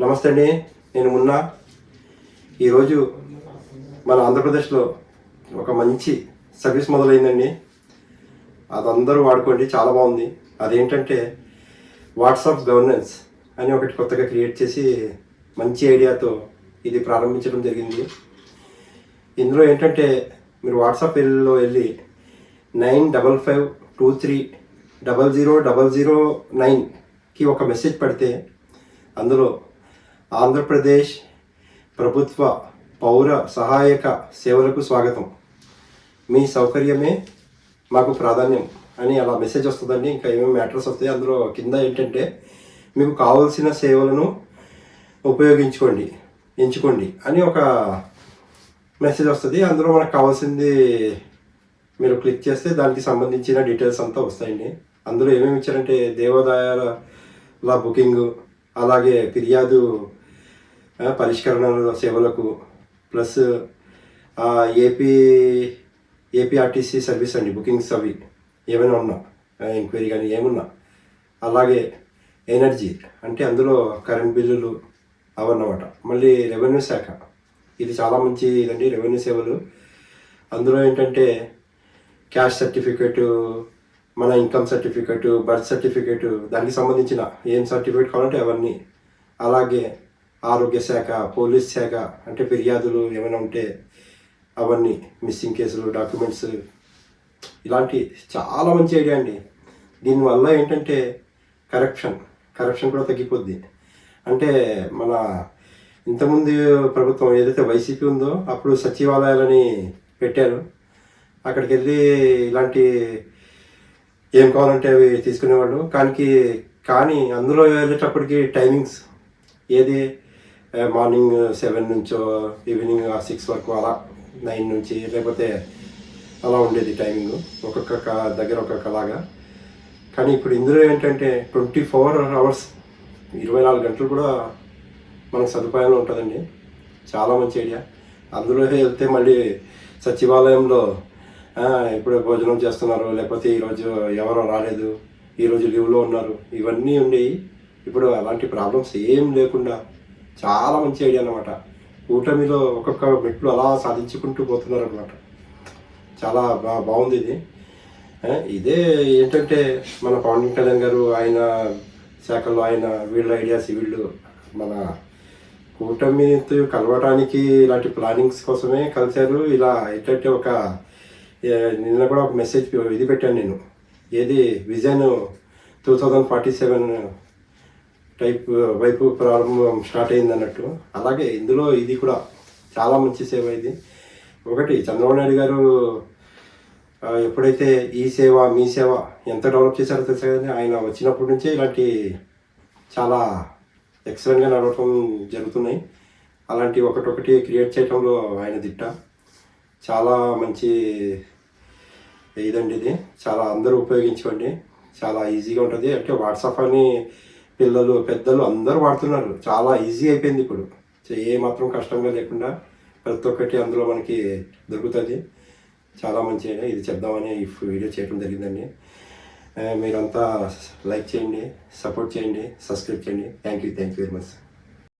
నమస్తే అండి. నేను మున్నా. ఈరోజు మన ఆంధ్రప్రదేశ్లో ఒక మంచి సర్వీస్ మొదలైందండి. అది అందరూ వాడుకోండి చాలా బాగుంది. అదేంటంటే వాట్సాప్ గవర్నెన్స్ అని ఒకటి కొత్తగా క్రియేట్ చేసి మంచి ఐడియాతో ఇది ప్రారంభించడం జరిగింది. ఇందులో ఏంటంటే మీరు వాట్సాప్ వెళ్ళిలో వెళ్ళి nine double five two three double zero double zero నైన్కి ఒక మెసేజ్ పెడితే అందులో ఆంధ్రప్రదేశ్ ప్రభుత్వ పౌర సహాయక సేవలకు స్వాగతం. మీ సౌకర్యమే మాకు ప్రాధాన్యం అని అలా మెసేజ్ వస్తుందండి. ఇంకా ఏమేమి మ్యాటర్స్ వస్తాయి అందులో కింద ఏంటంటే మీకు కావాల్సిన సేవలను ఉపయోగించుకోండి ఎంచుకోండి అని ఒక మెసేజ్ వస్తుంది. అందులో మనకు కావాల్సింది మీరు క్లిక్ చేస్తే దానికి సంబంధించిన డీటెయిల్స్ అంతా వస్తాయండి. అందులో ఏమేమి ఇచ్చారంటే దేవాదాయాల బుకింగ్ అలాగే ఫిర్యాదు పరిష్కరణ సేవలకు ప్లస్ ఏపీ ఏపీఆర్టీసీ సర్వీస్ అండి బుకింగ్స్ అవి ఏమైనా ఉన్నా ఎంక్వైరీ కానీ ఏమున్నా. అలాగే ఎనర్జీ అంటే అందులో కరెంట్ బిల్లులు అవన్నమాట. మళ్ళీ రెవెన్యూ శాఖ. ఇది చాలా మంచి ఇదండి రెవెన్యూ సేవలు. అందులో ఏంటంటే క్యాష్ సర్టిఫికేటు మన ఇన్కమ్ సర్టిఫికేటు బర్త్ సర్టిఫికేట్ దానికి సంబంధించిన ఏం సర్టిఫికేట్ కావాలంటే అవన్నీ. అలాగే ఆరోగ్య శాఖ పోలీస్ శాఖ అంటే ఫిర్యాదులు ఏమైనా ఉంటే అవన్నీ మిస్సింగ్ కేసులు డాక్యుమెంట్స్ ఇలాంటి చాలా మంచి ఐడియా అండి. దీనివల్ల ఏంటంటే కరప్షన్ కరప్షన్ కూడా తగ్గిపోద్ది. అంటే మన ఇంతకుముందు ప్రభుత్వం ఏదైతే వైసీపీ ఉందో అప్పుడు సచివాలయాలని పెట్టారు. అక్కడికి వెళ్ళి ఇలాంటి ఏం కావాలంటే అవి తీసుకునేవాళ్ళు. కానీ కానీ అందులో వెళ్ళేటప్పటికి టైమింగ్స్ ఏది మార్నింగ్ సెవెన్ నుంచో ఈవినింగ్ సిక్స్ వరకు అలా నైన్ నుంచి లేకపోతే అలా ఉండేది టైమింగ్. ఒక్కొక్క దగ్గర ఒక్కొక్కలాగా. కానీ ఇప్పుడు ఇందులో ఏంటంటే ట్వంటీ ఫోర్ అవర్స్ ఇరవై నాలుగు గంటలు కూడా మనకు సదుపాయంలో ఉంటుందండి. చాలా మంచి ఐడియా. అందులో వెళ్తే మళ్ళీ సచివాలయంలో ఇప్పుడే ఇప్పుడు భోజనం చేస్తున్నారు లేకపోతే ఈరోజు ఎవరో రాలేదు ఈరోజు లీవ్లో ఉన్నారు ఇవన్నీ ఉండేవి ఇప్పుడు అలాంటి ప్రాబ్లమ్స్ ఏం లేకుండా చాలా మంచి ఐడియా అన్నమాట. కూటమిలో ఒక్కొక్క మెట్లు అలా సాధించుకుంటూ పోతున్నారు అనమాట చాలా బా బాగుంది ఇది. ఇదే ఏంటంటే మన పవన్ కళ్యాణ్ గారు ఆయన శాఖలో ఆయన వీళ్ళ ఐడియాస్ వీళ్ళు మన కూటమితో కలవడానికి ఇలాంటి ప్లానింగ్స్ కోసమే కలిశారు. ఇలా ఏంటంటే ఒక నిన్న కూడా ఒక మెసేజ్ ఇది పెట్టాను నేను. ఏది? Vision two thousand forty seven type వైపు ప్రారంభం స్టార్ట్ అయింది అన్నట్టు అలాగే ఇందులో ఇది కూడా చాలా మంచి సేవ ఇది. ఒకటి చంద్రబాబు నాయుడు గారు ఎప్పుడైతే ఈ సేవ మీ సేవ ఎంత డెవలప్ చేశారో తెలుసు కానీ ఆయన వచ్చినప్పటి నుంచే ఇలాంటి చాలా ఎక్సలెంట్గా నడవటం జరుగుతున్నాయి. అలాంటి ఒకటొకటి క్రియేట్ చేయడంలో ఆయన దిట్ట. చాలా మంచి ఇదండి ఇది. చాలా అందరూ ఉపయోగించుకోండి. చాలా ఈజీగా ఉంటుంది. అంటే వాట్సాప్ అని పిల్లలు పెద్దలు అందరూ వాడుతున్నారు. చాలా ఈజీ అయిపోయింది ఇప్పుడు. ఏ మాత్రం కష్టంగా లేకుండా ప్రతి ఒక్కటి అందులో మనకి దొరుకుతుంది. చాలా మంచి ఇది చెప్దామని ఈ వీడియో చేయడం జరిగిందండి. మీరంతా లైక్ చేయండి సపోర్ట్ చేయండి సబ్స్క్రైబ్ చేయండి. Thank you thank you very much